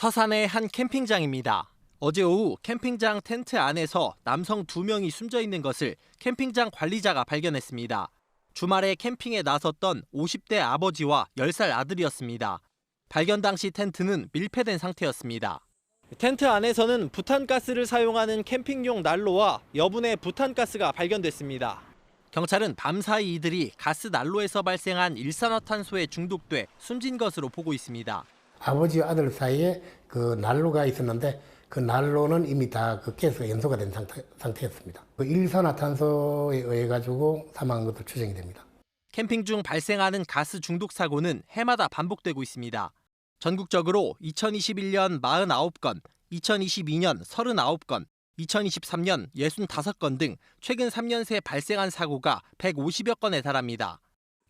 서산의 한 캠핑장입니다. 어제 오후 캠핑장 텐트 안에서 남성 두 명이 숨져 있는 것을 캠핑장 관리자가 발견했습니다. 주말에 캠핑에 나섰던 50대 아버지와 10살 아들이었습니다. 발견 당시 텐트는 밀폐된 상태였습니다. 텐트 안에서는 부탄가스를 사용하는 캠핑용 난로와 여분의 부탄가스가 발견됐습니다. 경찰은 밤사이 이들이 가스 난로에서 발생한 일산화탄소에 중독돼 숨진 것으로 보고 있습니다. 아버지와 아들 사이에 그 난로가 있었는데 그 난로는 이미 다 그 가스가 연소가 된 상태, 상태였습니다. 그 일산화탄소에 의해 가지고 사망한 것으로 추정이 됩니다. 캠핑 중 발생하는 가스 중독 사고는 해마다 반복되고 있습니다. 전국적으로 2021년 49건, 2022년 39건, 2023년 65건 등 최근 3년 새 발생한 사고가 150여 건에 달합니다.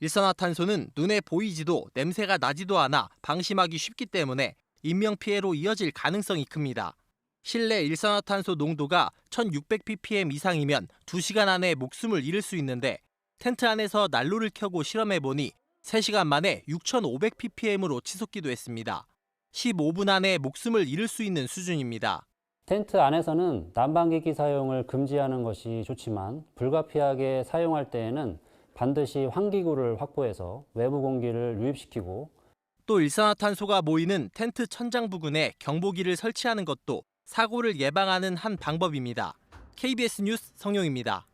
일산화탄소는 눈에 보이지도 냄새가 나지도 않아 방심하기 쉽기 때문에 인명피해로 이어질 가능성이 큽니다. 실내 일산화탄소 농도가 1600ppm 이상이면 2시간 안에 목숨을 잃을 수 있는데 텐트 안에서 난로를 켜고 실험해보니 3시간 만에 6500ppm으로 치솟기도 했습니다. 15분 안에 목숨을 잃을 수 있는 수준입니다. 텐트 안에서는 난방기기 사용을 금지하는 것이 좋지만 불가피하게 사용할 때에는 반드시 환기구를 확보해서 외부 공기를 유입시키고 또 일산화탄소가 모이는 텐트 천장 부근에 경보기를 설치하는 것도 사고를 예방하는 한 방법입니다. KBS 뉴스 성용입니다.